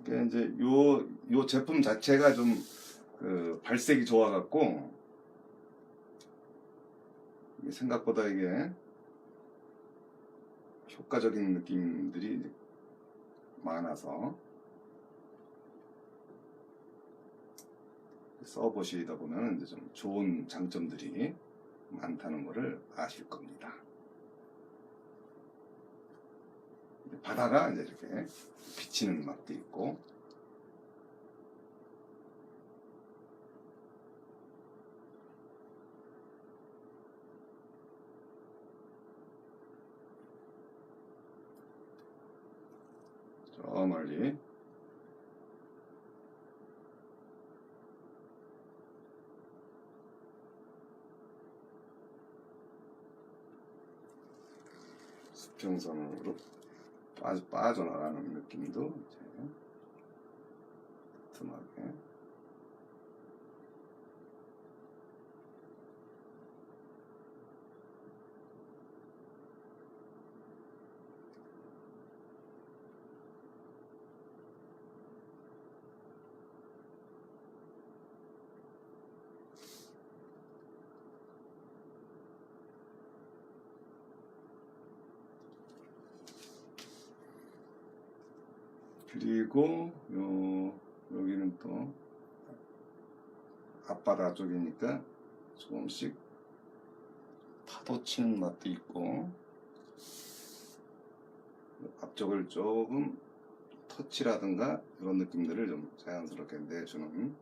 이게 이제 요, 요 제품 자체가 좀, 그, 발색이 좋아갖고, 이게 생각보다 이게 효과적인 느낌들이 많아서 써보시다 보면 이제 좀 좋은 장점들이 많다는 것을 아실 겁니다. 바다가 이제 이렇게 비치는 맛도 있고. 저 멀리. 수평선으로 빠져, 빠져나가는 느낌도 이제 틈하게 그리고 요 여기는 또 앞바다 쪽이니까 조금씩 파도 치는 맛도 있고 앞쪽을 조금 터치라든가 이런 느낌들을 좀 자연스럽게 내주는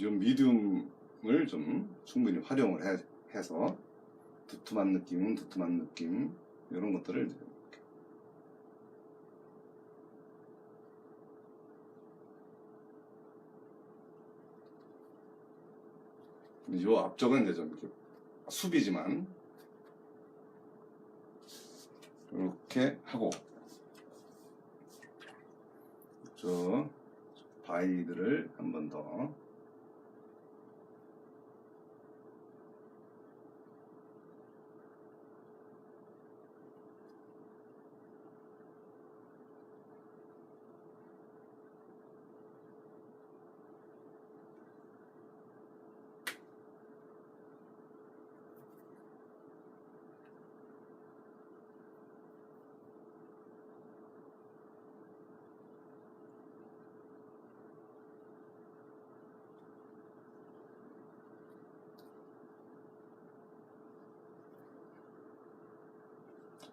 좀 미디움을 좀 충분히 활용을 해, 해서 두툼한 느낌은 두툼한 느낌 이런 것들을 이제 이 앞쪽은 이제 좀 이렇게 숲이지만 이렇게 하고 저 바위들을 한 번 더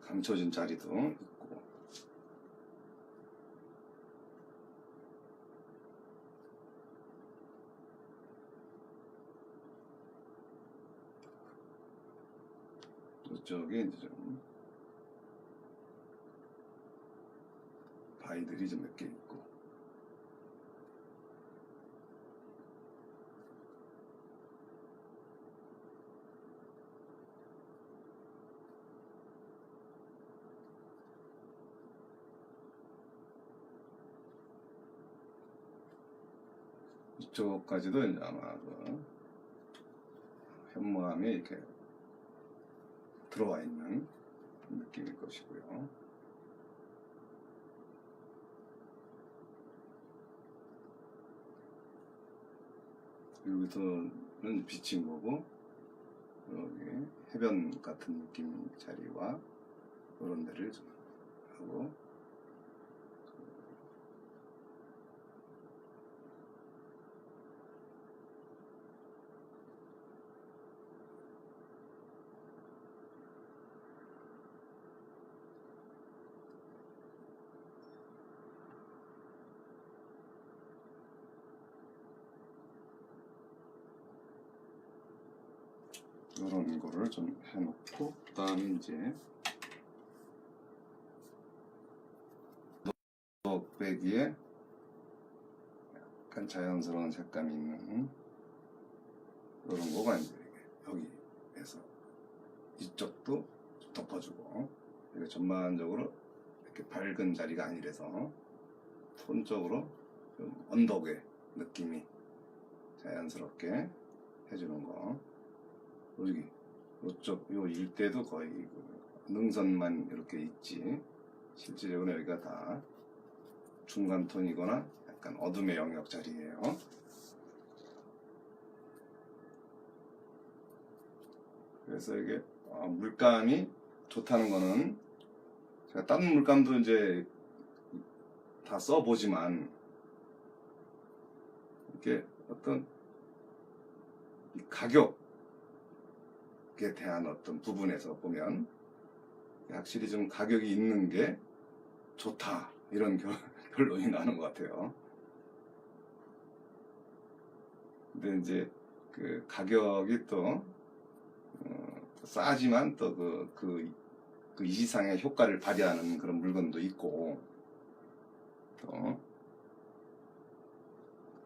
감춰진 자리도 있고. 이쪽에 이제 좀 바위들이 좀 몇 개 있고 이쪽까지도 이제 아마 그 현무암이 이렇게 들어와 있는 느낌일 것이고요. 여기서는 비친 거고 여기 해변 같은 느낌 자리와 이런 데를 좀 하고 이런 거를 좀 해놓고 그 다음에 이제 녹배기에 약간 자연스러운 색감이 있는 이런 거가 이제 여기에서 이쪽도 좀 덮어주고 이게 전반적으로 이렇게 밝은 자리가 아니라서 톤적으로 좀 언덕의 느낌이 자연스럽게 해주는 거 여기 이쪽 요 일대도 거의 그 능선만 이렇게 있지 실질적으로 여기가 다 중간 톤이거나 약간 어둠의 영역 자리예요. 그래서 이게 어, 물감이 좋다는 거는 제가 다른 물감도 이제 다 써보지만 이렇게 어떤 이 가격에 대한 어떤 부분에서 보면 확실히 좀 가격이 있는 게 좋다 이런 결, 결론이 나는 것 같아요. 근데 이제 그 가격이 또 어, 싸지만 또그그그 이상의 효과를 발휘하는 그런 물건도 있고 또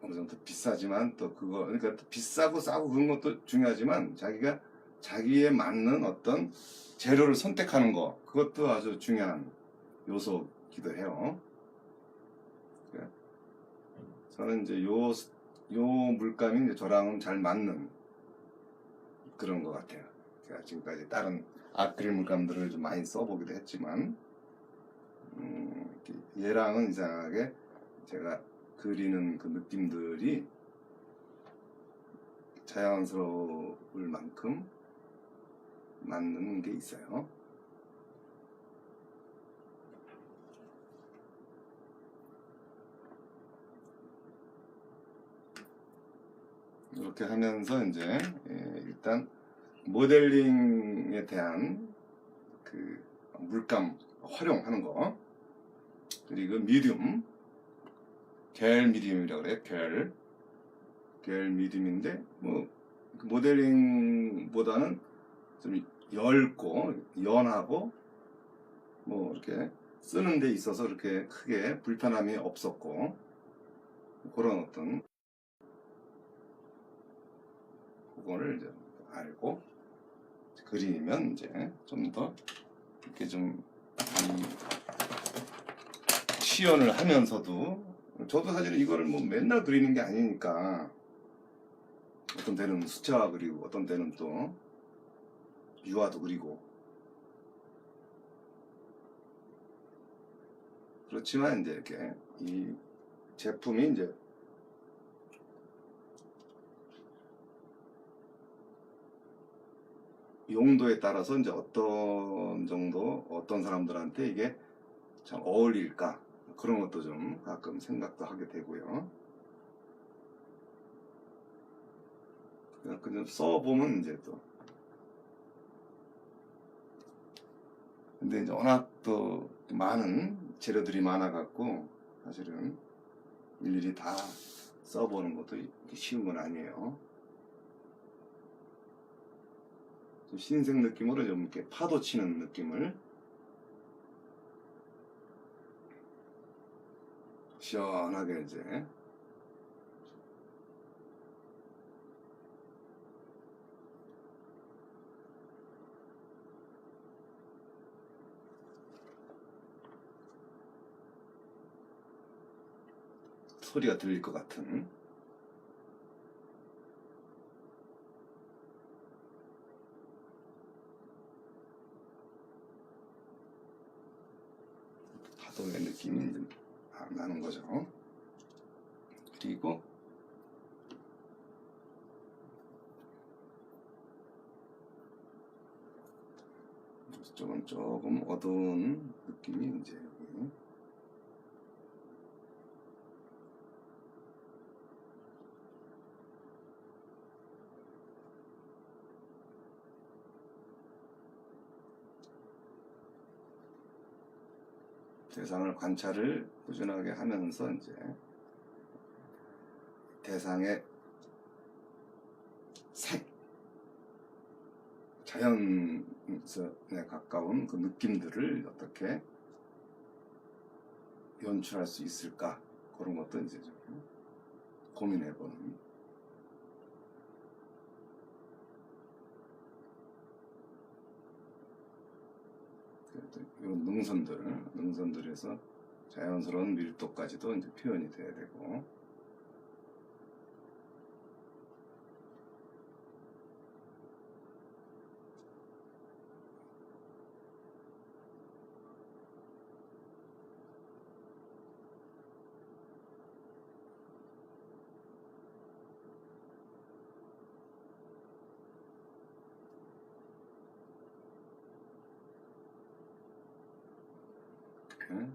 어느 정도 비싸지만 또 그거 그러니까 또 비싸고 싸고 그런 것도 중요하지만 자기가 자기에 맞는 어떤 재료를 선택하는 거 그것도 아주 중요한 요소기도 해요. 그래. 저는 이제 요, 요 물감이 이제 저랑은 잘 맞는 그런 것 같아요. 제가 지금까지 다른 아크릴 물감들을 좀 많이 써보기도 했지만, 음, 얘랑은 이상하게 제가 그리는 그 느낌들이 자연스러울 만큼 맞는 게 있어요. 이렇게 하면서 이제 예, 일단 모델링에 대한 그 물감 활용하는 거. 그리고 미디움. 겔 미디움이라고 그래요 겔, 겔 미디움인데 뭐그 모델링보다는 좀 얇고 연하고 뭐 이렇게 쓰는 데 있어서 이렇게 크게 불편함이 없었고 그런 어떤 그거를 이제 알고 그리면 이제 좀 더 이렇게 좀이 시연을 하면서도 저도 사실 이거를 뭐 맨날 그리는 게 아니니까 어떤 때는 수채화 그리고 어떤 때는 또 유화도 그리고 그렇지만 이제 이렇게 이 제품이 이제 용도에 따라서 이제 어떤 정도 어떤 사람들한테 이게 참 어울릴까 그런 것도 좀 가끔 생각도 하게 되고요. 그냥 써보면 이제 또 근데 이제 워낙 또 많은 재료들이 많아갖고 사실은 일일이 다 써보는 것도 쉬운 건 아니에요. 좀 신생 느낌으로 좀 이렇게 파도 치는 느낌을 시원하게 이제 소리가 들릴 것 같은 파도의 느낌이 좀 나는 거죠. 그리고 조금 조금 어두운 느낌이 이제 대상을 관찰을 꾸준하게 하면서 이제 대상의 색 자연에 가까운 그 느낌들을 어떻게 연출할 수 있을까? 그런 것도 이제 좀 고민해보는 그래도 이런 능선들 능선들에서 자연스러운 밀도까지도 이제 표현이 돼야 되고 이렇게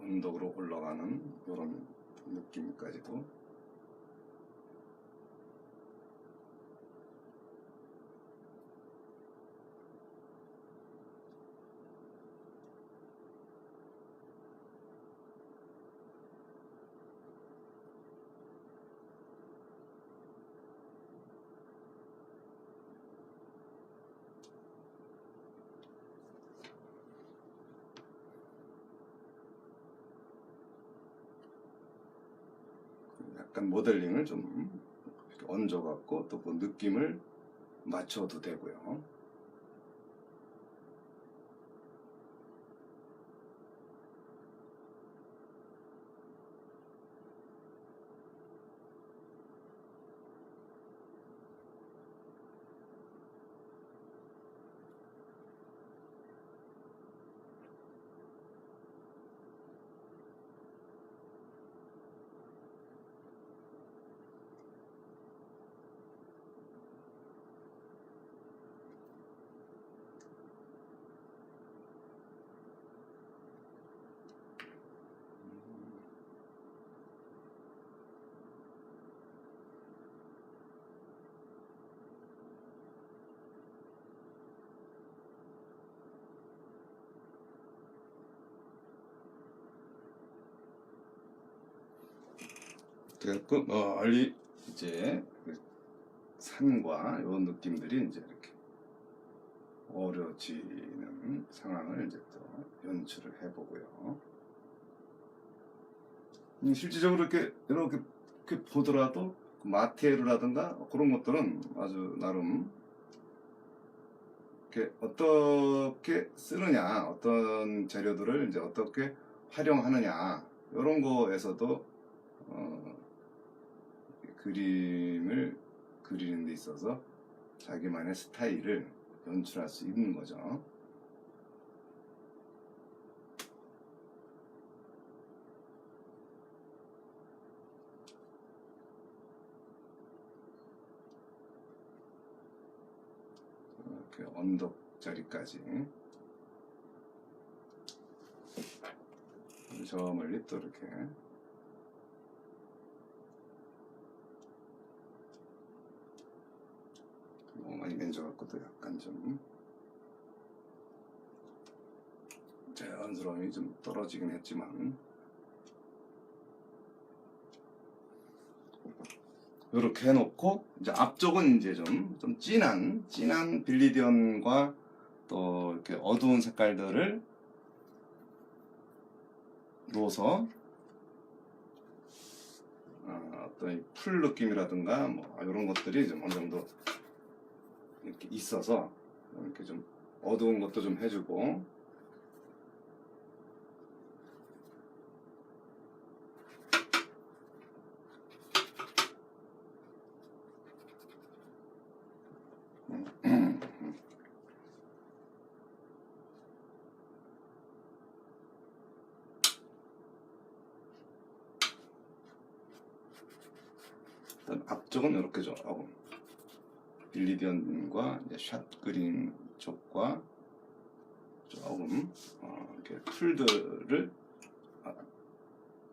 언덕으로 올라가는 이런 느낌까지도 약간 모델링을 좀 얹어갖고 또 그 느낌을 맞춰도 되고요. 그래갖고 멀리 이제 그 산과 이런 느낌들이 이제 이렇게 어려지는 상황을 이제 또 연출을 해보고요. 음, 실질적으로 이렇게 이렇게, 이렇게 보더라도 그 마테르라든가 그런 것들은 아주 나름 이렇게 어떻게 쓰느냐, 어떤 재료들을 이제 어떻게 활용하느냐 이런 거에서도 어, 그림을 그리는 데 있어서 자기만의 스타일을 연출할 수 있는 거죠. 이렇게 언덕 자리까지 저 멀리 또 이렇게 너무 많이 맨져갖고도 약간 좀 자연스러움이 좀 떨어지긴 했지만. 이렇게 해놓고 이제 앞쪽은 이제 좀, 좀 진한 진한 빌리디언과 또 이렇게 어두운 색깔들을 넣어서 어, 어떤 이풀 느낌이라든가 뭐 이런 것들이 좀 어느 정도 이렇게 있어서 이렇게 좀 어두운 것도 좀 해주고 일단 앞쪽은 이렇게 좀 하고 빌리디언과 이제 샷 그린 쪽과 조금 어, 이렇게 풀들을 아,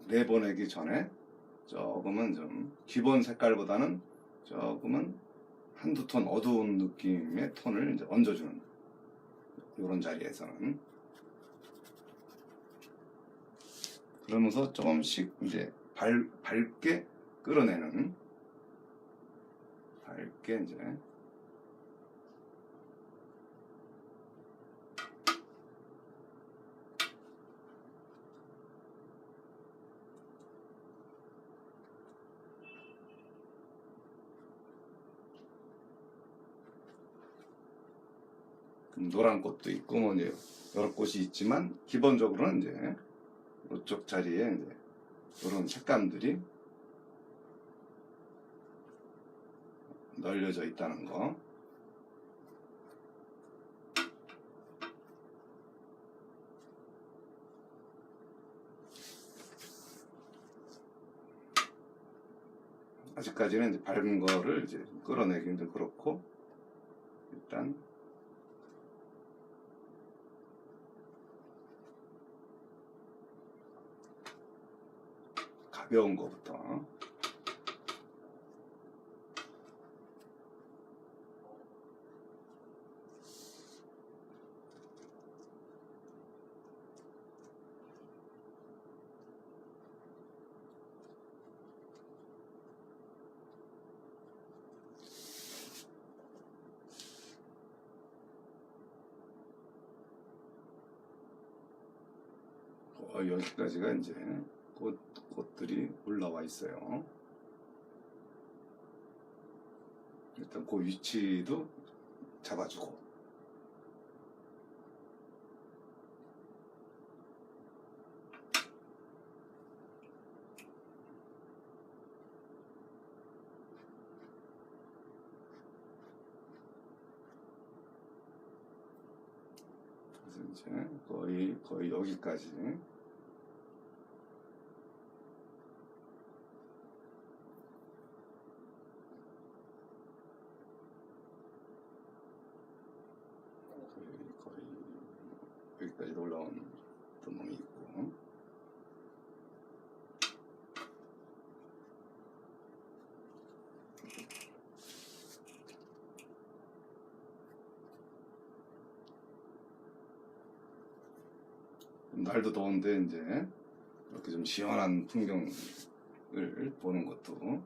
내보내기 전에 조금은 좀 기본 색깔보다는 조금은 한두 톤 어두운 느낌의 톤을 이제 얹어주는 이런 자리에서는. 그러면서 조금씩 이제 밝, 밝게 끌어내는 밝게 이제 좀 노란 꽃도 있고 뭐 이제 여러 꽃이 있지만 기본적으로는 이제 이쪽 자리에 이제 이런 색감들이 널려져 있다는 거. 아직까지는 이제 밝은 거를 이제 끌어내기는 좀 그렇고 일단 가벼운 거부터. 거의 여기까지가 이제 꽃, 꽃들이 올라와 있어요. 일단 그 위치도 잡아주고 그래서 이제 거의 거의 여기까지 거의 거의 여기까지 올라온 구멍이 있고 날도 더운데 이제 이렇게 좀 시원한 풍경을 보는 것도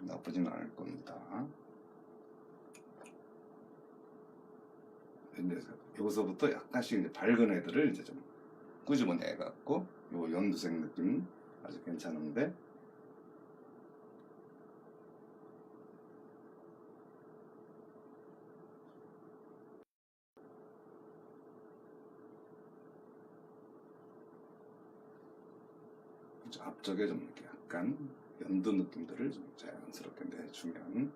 나쁘지는 않을 겁니다. 이제 여기서부터 약간씩 이제 밝은 애들을 이제 좀 끄집어내 갖고 요 연두색 느낌 아주 괜찮은데? 저 앞쪽에 좀 이렇게 약간 연두 느낌들을 좀 자연스럽게 내주면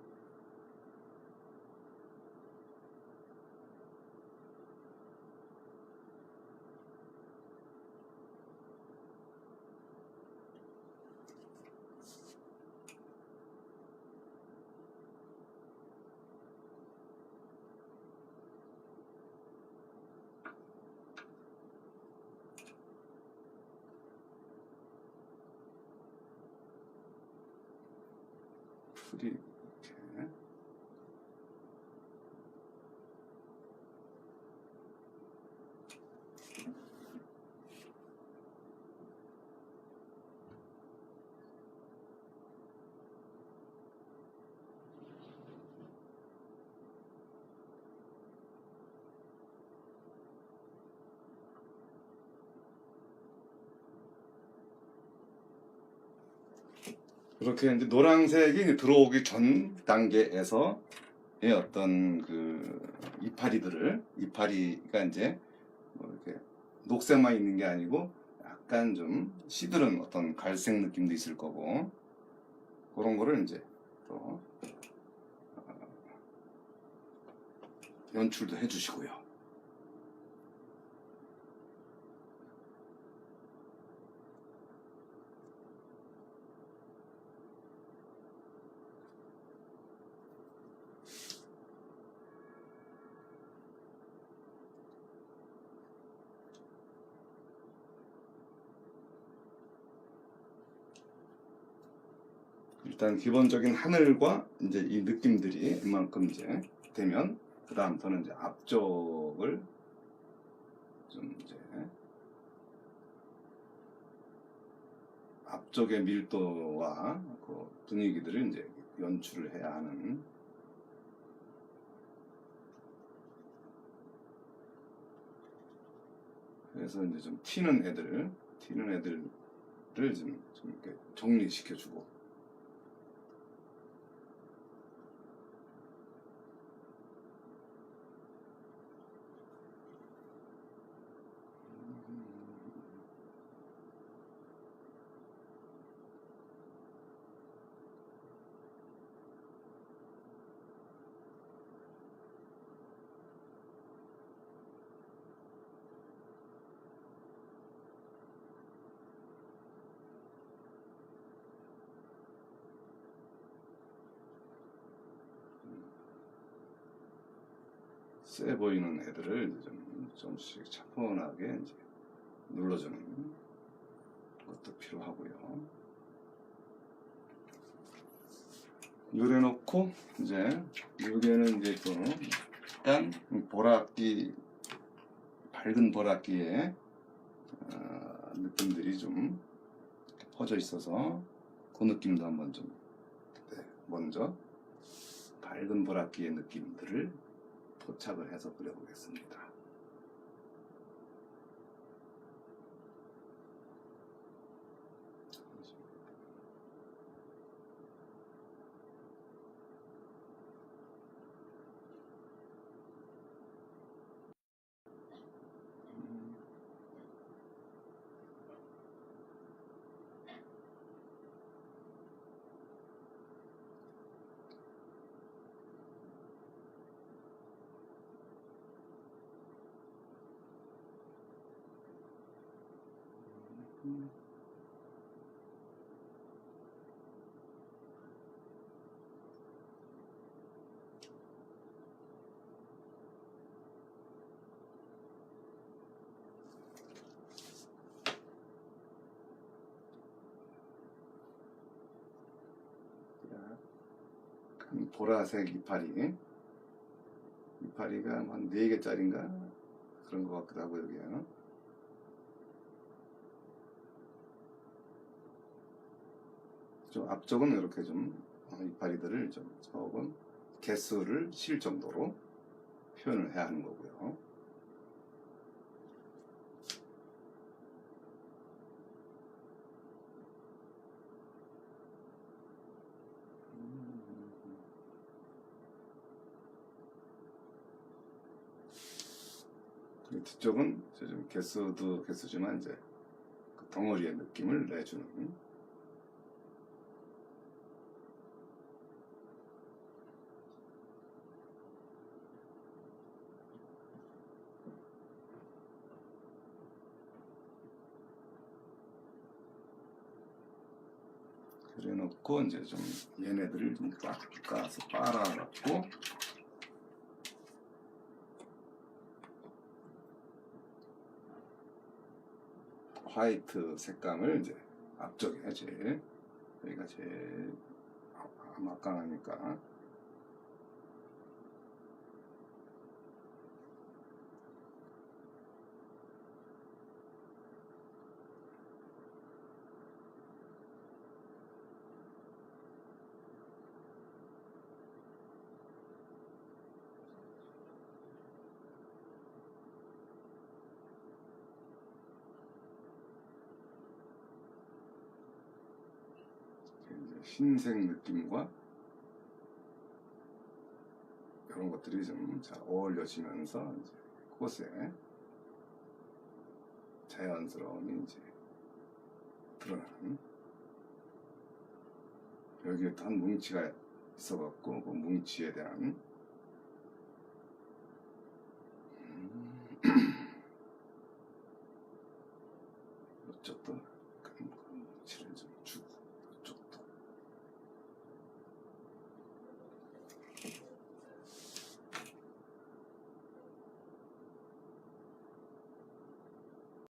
풀이 이렇게 이제 노란색이 들어오기 전 단계에서 의 어떤 그 이파리들을 이파리가 이제 뭐 이렇게 녹색만 있는 게 아니고 약간 좀 시들은 어떤 갈색 느낌도 있을 거고 그런 거를 이제 또 어, 연출도 해주시고요. 일단 기본적인 하늘과 이제 이 느낌들이 이만큼 이제 되면 그 다음부터는 이제 앞쪽을 좀 이제 앞쪽의 밀도와 그 분위기들을 이제 연출을 해야 하는 그래서 이제 좀 튀는 애들 튀는 애들을 좀, 좀 이렇게 정리시켜주고 세 보이는 애들을 좀 좀씩 차분하게 이제 눌러주는 것도 필요하고요. 요래 놓고 이제 여기에는 이제 또 약간 보랏기 밝은 보랏기에 어, 느낌들이 좀 퍼져 있어서 그 느낌도 한번 좀 네, 먼저 밝은 보랏기의 느낌들을 포착을 해서 그려보겠습니다. 보라색 이파리. 이파리가 한 4개짜리인가? 그런 것 같기도 하고 여기에는 좀 앞쪽은 이렇게 좀 어, 이파리들을 좀 조금 개수를 실 정도로 표현을 해야 하는 거고요. 뒤쪽은 좀 개수도 개수지만 이제 그 덩어리의 느낌을 내주는 그래놓고 이제 좀 얘네들을 좀꽉 까서 빨아갖고 화이트 색감을 이제 앞쪽에 제일 여기가 제일 아- 막강하니까 이제 흰색 느낌과 이런 것들이 좀 잘 어울려지면서 이제 꽃에 자연스러움이 이제 드러나는 여기에 또한 뭉치가 있어갖고 그 뭉치에 대한